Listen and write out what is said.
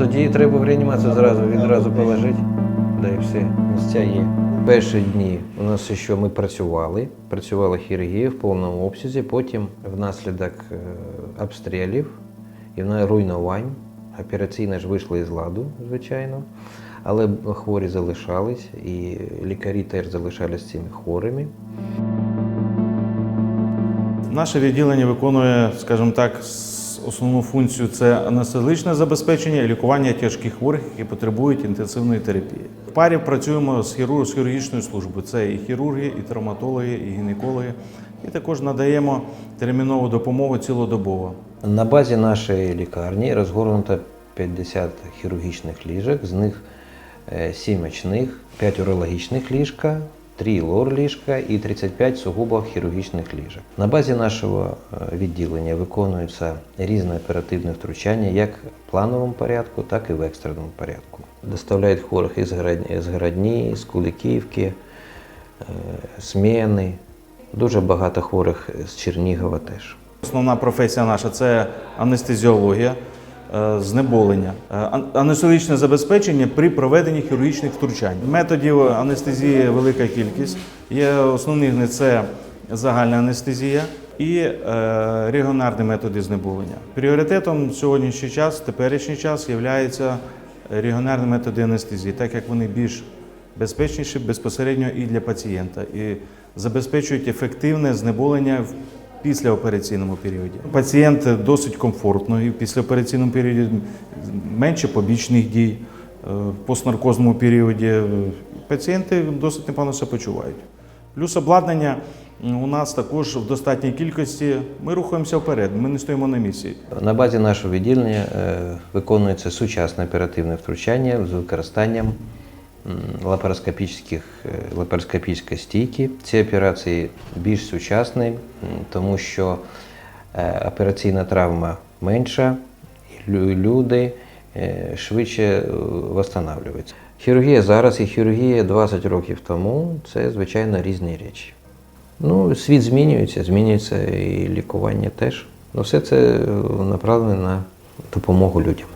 тоді треба в реанімацію зразу відразу положити. Да і все, місця є. Перші дні у нас ще ми працювали, працювала хірургія в повному обсязі, потім внаслідок е, обстрілів і руйнувань. Операційна ж вийшла із ладу, звичайно, але хворі залишались, і лікарі теж залишалися цими хворими. Наше відділення виконує, скажімо так, основну функцію це анестезичне забезпечення і лікування тяжких хворих, які потребують інтенсивної терапії. В парі працюємо з хірур- з хірургічною службою. Це і хірурги, і травматологи, і гінекологи. І також надаємо термінову допомогу цілодобово. На базі нашої лікарні розгорнуто 50 хірургічних ліжок, з них 7 очних, 5 урологічних ліжка, 3 лор-ліжка і 35 сугубо хірургічних ліжок. На базі нашого е, відділення виконуються різне оперативне втручання як в плановому порядку, так і в екстреному порядку. Доставляють хворих із Городні- з Куликівки, е, Сміни. Дуже багато хворих з Чернігова теж. Основна професія наша це анестезіологія, е, знеболення, е, анестезичне забезпечення при проведенні хірургічних втручань. Методів анестезії велика кількість. Є основні це загальна анестезія і е, регіонарні методи знеболення. Пріоритетом сьогоднішній час, теперішній час, є регіонарні методи анестезії, так як вони більш безпечніші безпосередньо і для пацієнта, і забезпечують ефективне знеболення в післяопераційному періоді. Пацієнт досить комфортно і в післяопераційному періоді менше побічних дій. Е, В постнаркозному періоді пацієнти досить непогано себе почувають. Плюс обладнання у нас також в достатній кількості. Ми рухаємося вперед, ми не стоїмо на місці. На базі нашого відділення е, виконується сучасне оперативне втручання з використанням лапароскопічних, е, стійки. Ці операції більш сучасні, тому що е, операційна травма менша, люди е, швидше е, восстанавливаються. Хірургія зараз і хірургія 20 років тому це звичайно різні речі. Ну, світ змінюється, змінюється і лікування теж. Ну, все це направлено на допомогу людям.